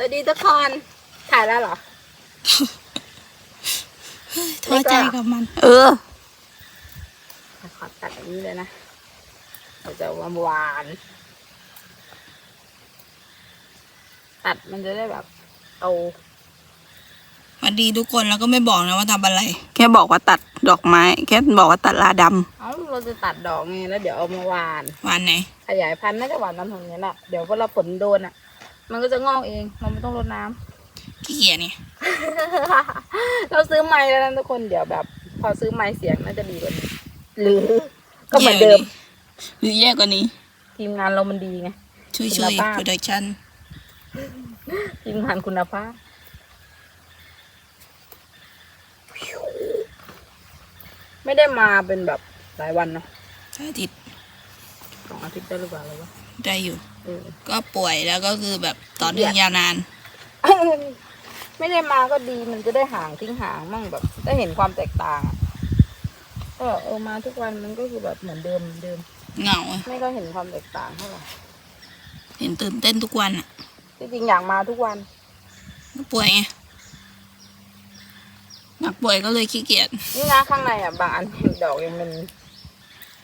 วัสดีทุกคนถ่ายแล้วเหรอ ท้อใจกับมัน เออ ขอตัดแบบนี้เลยนะเราจะหวานหวานๆตัดมันจะได้แบบโตสวัสดีทุกคนแล้วก็ไม่บอกนะว่าทำอะไร แค่บอกว่าตัดดอกไม้ แค่บอกว่าตัดลาดำเอ้าเราจะตัดดอกไงแล้วเดี๋ยวเอามาหวานวันไหน ขยายพันธุ์น่าจะหวานน้ำตรงนี้แหละเดี๋ยวเวลาฝนโดนอะ มันก็จะงอกเอง เราไม่ต้องรดน้ำ ขี้เกียจนี่ เราซื้อไม้แล้วนะทุกคน เดี๋ยวแบบ พอซื้อไม้เสียงน่าจะดีกว่านี้ หรือ ก็เหมือนเดิม หรือแย่กว่านี้ ทีมงานเรามันดีไง ช่วยคุช่วยณภาพ โปรดักชั่น ทีมงานคุณภาพไม่ได้มาเป็นแบบหลายวันเนาะอาทิตย์สองอาทิตย์ได้หรือเปล่าเลยวะ ได้อยู่เออ ก็ป่วยแล้วก็คือแบบต่อเนื่องยาวนาน ไม่ได้มาก็ดีมันจะได้ห่างทิ้งห่างมั่งแบบ ได้เห็นความแตกต่างอะก็เออมาทุกวันมันก็คือแบบเหมือนเดิมเหมือนเดิมเหงาอะไม่ก็เห็นความแตกต่างเท่าไหร่เห็นตื่นเต้นทุกวันอะที่จริงอยากมาทุกวันก็ป่วยไงหนักป่วยก็เลยขี้เกียจนี่นะข้างในอะบางอันเห็นดอกยังมัน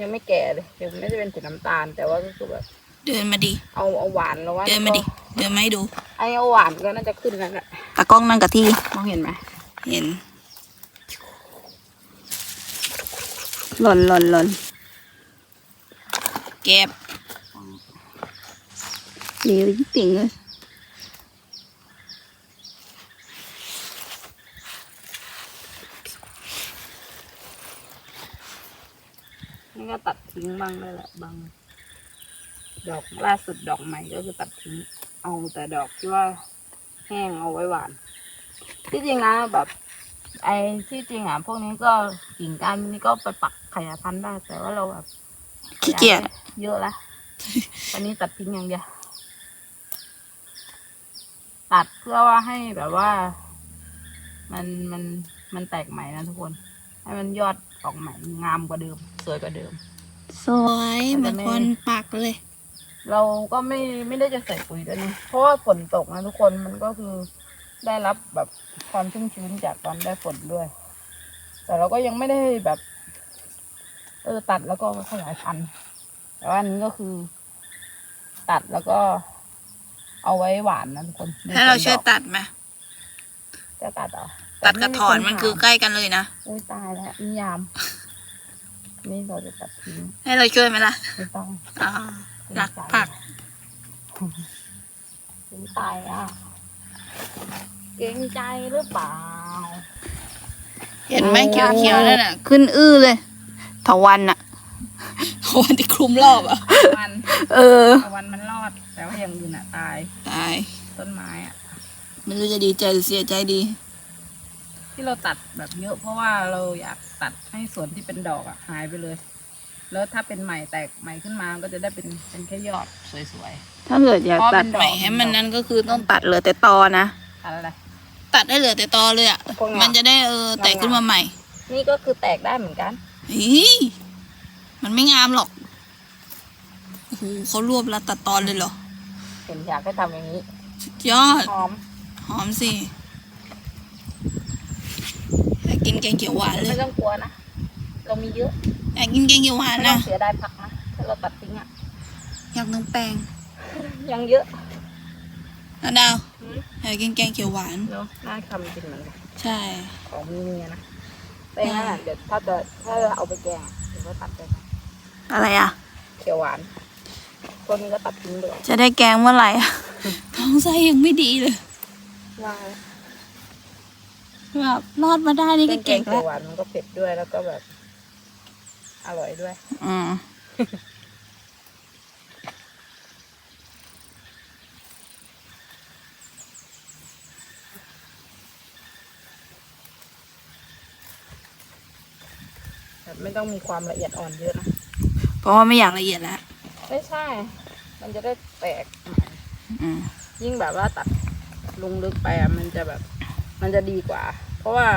ยังไม่แก่เลยยังไม่ได้เป็นสีน้ำตาล แต่ว่าก็คือแบบ เดินมาดิ เอาเอาหวานแล้วว่าเดินมาดิ เดินมาให้ดู ไอ้เอาหวานก็น่าจะขึ้นแล้วแหละตากล้องนั่งกับที่ มองเห็นไหมเห็น หล่นหล่นหล่นเก็บเหนียวยิ่งติ่งเลย นี่ก็ตัดทิ้งบ้างได้แหละบาง ดอกล่าสุดดอกใหม่ก็คือตัดทิ้งเอาแต่ดอกที่ว่าแห้งเอาไว้หวาน ที่จริงนะแบบ ไอ้ที่จริงอะพวกนี้ก็กิ่งก้านนี่ก็ไปปักขยายพันธุ์ได้แต่ว่าเราแบบขี้เกียจเยอะละตอนนี้ตัดทิ้งอย่างเดียวตัดเพื่อว่าให้แบบว่า มันมันมันแตกใหม่นะทุกคน ให้มันยอดออกใหม่งามกว่าเดิม สวยกว่าเดิมโซสวยเหมือนคนปักเลย เราก็ไม่ไม่ได้จะใส่ปุ๋ยด้วยนะเพราะว่าฝนตกนะทุกคนมันก็คือได้รับแบบความชุ่มชื้นจากตอนได้ฝนด้วย แต่เราก็ยังไม่ได้แบบ เออตัดแล้วก็ขยายพันธุ์แต่ว่าอันนี้ก็คือ ตัดแล้วก็เอาไว้หวานนะทุกคนถ้าเราช่วยตัดไหมจะตัดเหรอตัดกระถอนมันคือใกใกล้กันเลยนะอุ้ยตายแล้วนิยาม นี่เราจะตัดทิ้งให้เราช่วยไหมล่ะไม่ต้อง อ๋อรักผักถึงตายอะ เกรงใจหรือเปล่า เห็นไหมเขียวๆนั่นน่ะ ขึ้นอื้อเลยถาวันอะวันที่คลุมรอบอะวันเออวันมันรอด แต่ว่าอย่างอื่นอะ ตาย ตาย ต้นไม้อะไม่รู้จะดีใจหรือเสียใจดี ที่เราตัดแบบเยอะเพราะว่าเราอยากตัดให้ส่วนที่เป็นดอกอะหายไปเลย แล้วถ้าเป็นใหม่แตกใหม่ขึ้นมาก็จะได้เป็นเป็นแค่ยอดสวย ถ้าเกิดอยากเพราะตัเป็ดนใหม่ให้มันนั้นก็คือต้องตัดตัดเหลือแต่ตอนะ ๆอะไร ตัดได้เหลือแต่ตอเลยอะ พวกเนี้ยมันจะได้เออแตกขึ้นมาใหม่นี่ก็คือแตกได้เหมือนกัน อีมันไม่งามหรอกโอ้โหเขารวบแล้วตัดตอนเลยเหรอเห็นอยากให้ทำอย่างนี้สุดยอด หอมหอมสิอยากกินแกงเขียวหวานเลไม่ย ต้องกลัวนะ เรามีเยอะอยากกินแกงเขียวหวานไม่ต้อนะงเสียดายผักนะถ้าเราตัดทิ้งอะ อยากน้องแปงยังเยอะนาดาวหืม อยากกินแกงเขียวหวาน เนาะน่าทำจริงเหมือนกันใช่ ของมีเมียนะแต่งั้นอะเดี๋ยวถ้าจะถ้าเอาไปแกงอะเดี๋ยวก็ตัดไปอะไรอะเขียวหวานตัวนี้ก็ตัดทิ้งเลยจะได้แกงเมื่อไหร่อะ ท้องไส้ยังไม่ดีเลยว่า แบบรอดมาได้นี่ก็แกเก่งงเขีแล้ยววหวานมันก็เผ็ดด้วยแล้วก็แบบ อร่อยด้วย อืมแบบไม่ต้องมีความละเอียดอ่อนเยอะนะ เพราะว่าไม่อยากละเอียดแล้ว ไม่ใช่ มันจะได้แตก อืมยิ่งแบบว่าตัดลงลึกไปอะมันจะแบบ มันจะดีกว่า เพราะว่า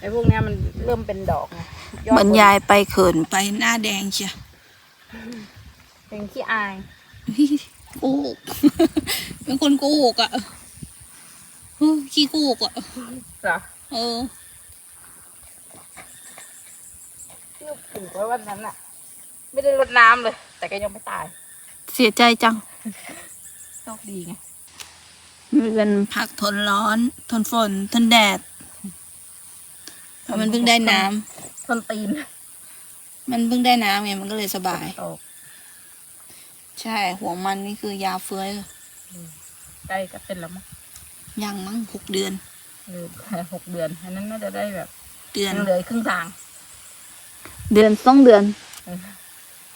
ไอ้พวกเนี้ยมันเริ่มเป็นดอกไง ยอดเหมือนยายไปเขินไปหน้าแดงเชียเป็นขี้อายโกหกเป็นคนโกหกอะเฮ้ยขี้กูกอะเหรอเออที่ปลูกไว้วันนั้นอะไม่ได้รดน้ำเลย แต่ก็ยังไม่ตาย เสียใจจังโชคดีไงมันเป็นผักทนร้อน ทนฝน ทนแดดเพราะมันเพิ่งได้น้ำ ทนตีนมันเพิ่งได้น้ำไงมันก็เลยสบาย ตกใช่หัวมันนี่คือยาเฟื้อยใกล้จะเป็นแล้วมั้งยังมั้งหกเดือน หรือหกเดือนอันนั้นน่าจะได้แบบเดือน ยังเหลืออีกครึ่งทางเดือนสองเดือน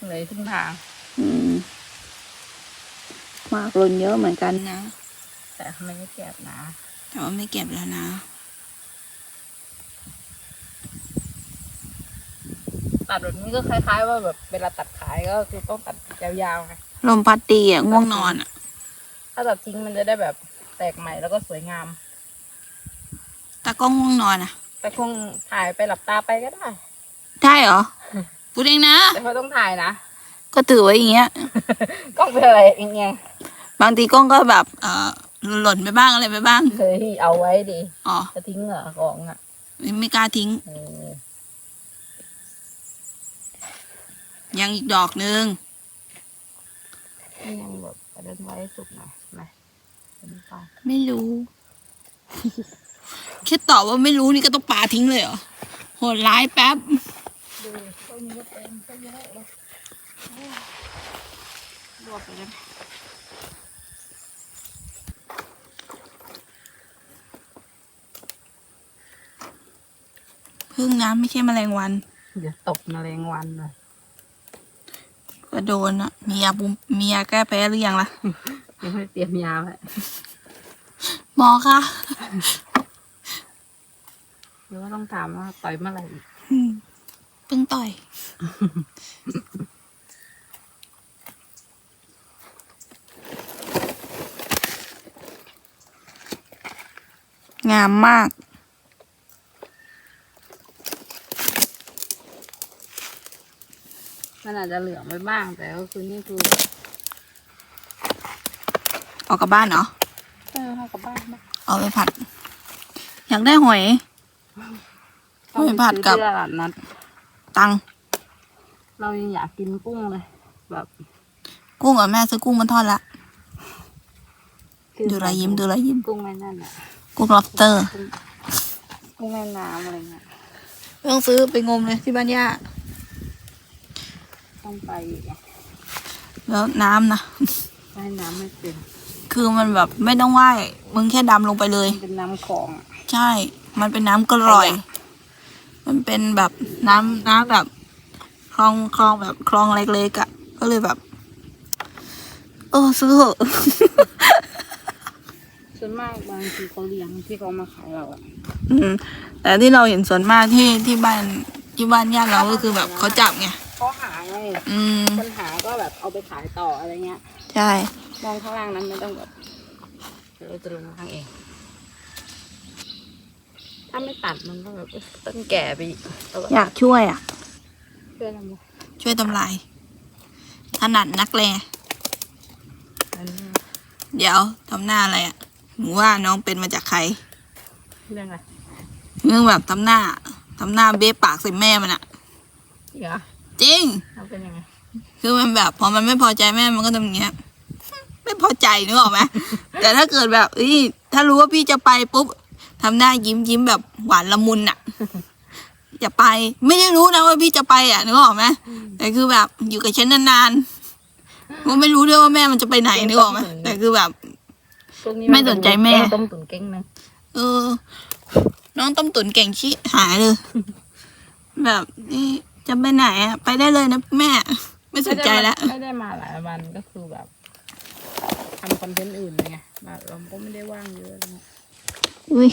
เหลืออีกครึ่งทาง อืมมากลนเยอะเหมือนกันนะ แต่ทำไมไม่แก็บนะ แต่ว่าไม่เก็บแล้วนะ ตัดแบบนี้ก็คล้าย ๆ ว่าแบบเวลาตัดขายก็คือต้องตัดยาวๆไงลมพัดดีอะง่วงนอนอะ ถ้าตัดทิ้งมันจะได้แบบแตกใหม่แล้วก็สวยงาม ตากล้องง่วงนอนอะ แต่คงถ่ายไปหลับตาไปก็ได้ ได้เหรอ พูดเองนะ แต่เขาต้องถ่ายนะ ก็ถือไว้อย่างเงี้ย กล้องเป็นอะไรเองไงบางทีกล้องก็แบบเออหล่นไปบ้างอะไรไปบ้าง เคยเอาไว้ดิ อ๋อ จะทิ้งเหรอของอะ ไม่กล้าทิ้ง เออ ยังอีกดอกนึงนี่ยังแบบประเด็นไว้ให้สุกหน่อยไหมเป็นไปไม่รู้แค่ตอบว่าไม่รู้นี่ก็ต้องปาทิ้งเลยเหรอโหดร้ายแป๊บดูต้นนี้ก็เป็นก็เยอะเลยรวบไปเลยพึ่งน้ำไม่ใช่แมลงวัน เดี๋ยวตกแมลงวันเลย ก็โดนอะมียาบุมมียาแก้แพ้หรือยังล่ะ ยังไม่เตรียมยาไว้หมอคะหรือว่าต้องถามว่าต่อยเมื่อไหร่อีกอืมเพิ่งต่อย งามมาก มันอาจจะเหลืองไปบ้าง แต่ก็คือนี่คือออกกลับบ้านเหรอเออเข้ากับบ้านบ้างเอาไปผัด อยากได้หอย เอาไปผัดกับ ซื้อที่ตลาดนัดตังเรายังอยากกินกุ้งเลย แบบกุ้งกับแม่ซื้อกุ้งมาทอดละคือดูรอยยิ้มดูรอยยิ้ม กุ้งแม่นั่นอะกุ้ง lobster กุ้งกุ้งแม่น้ำอะไรเงี้ยต้องซื้อไปงมเลยที่บ้านย่า ต้องไปอีกอะแล้วน้ำนะ ว่ายน้ำไม่เป็นคือมันแบบไม่ต้องว่ายมึงแค่ดำลงไปเลย มันเป็นน้ำคลองอะใช่ มันเป็นน้ำกร่อย มันเป็นแบบน้ำน้ำแบบคลองคลองแบบคลองเล็กๆอะ่ะ ก็เลยแบบ เออซื้อเหอะ ส่วนมากบางทีเขาเลี้ยงที่เขามาขายเราอะอืมแต่ที่เราเห็นส่วนมากที่ที่บ้านที่บ้านญาติเราก็คือแบบเขาจับไงเขาหาไง อืมคนหาก็แบบเอาไปขายต่ออะไรเงี้ย ใช่ มองข้างล่างนั้นไม่ต้องแบบเดี๋ยวเราจะลงมาข้างเอง ถ้าไม่ตัดมันก็แบบเอ๊ะต้นแก่ไปอีกแล้วก็อยากช่วยอะช่วยทำไมช่วยทำลายถนัดนักแลอันนี้เดี๋ยวทำหน้าอะไรอะ่ะหนูว่าน้องเป็นมาจากใคร เรื่องอะไรเรื่องแบบทำหน้าทำหน้าเบ๊ปากใส่แม่มันอะจริงเหรอ จริงเราเป็นยังไง คือมันแบบพอมันไม่พอใจแม่มันก็ทำอย่างเงี้ย ไม่พอใจนึกออกไหม แต่ถ้าเกิดแบบเอ้ยถ้ารู้ว่าพี่จะไปปุ๊บทำหน้ายิ้มยิ้มแบบหวานละมุนอะอย่าไป ไม่ได้รู้นะว่าพี่จะไปอะนึกออกไหมแต่คือแบบอยู่กับฉันนานๆก็ไม่รู้ด้วยว่าแม่มันจะไปไหนนึกออกไหมแต่คือแบบ พวกนี้ไม่สนใจแม่ต้มตุ๋นเก้งนึงเออ น้องต้มตุ๋นเก่งชิหายเลย แบบนี่ จะไปไหนอะไปได้เลยนะแม่ ไม่สนใจแล้ว ไม่ได้มาหลายวันก็คือแบบทำคอนเทนต์อื่นเลยไงแบบเราก็ไม่ได้ว่างเยอะอะไรเงี้ยอุ้ย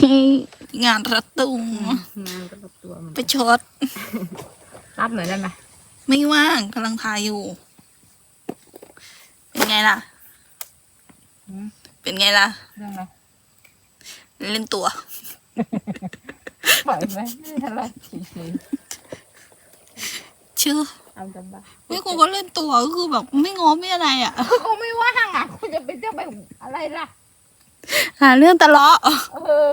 งานรัดตุงงานก็รับตัวเหมันไปชดรับหน่อยได้ไหมไม่ว่างกำลังทายอยู่ เป็นไงล่ะ หืมเป็นไงล่ะ เรื่องอะไรเล่นตัว ปล่อยไหมไม่เป็นไรเฉย เชื่อๆเอาจำบ้าไม่คุณก็เล่นตัวก็คือแบบไม่ง้อไม่อะไรอะเขาไม่ว่างอะคุณจะไปเที่ยวไปอะไรล่ะ หาเรื่องทะเลาะเออ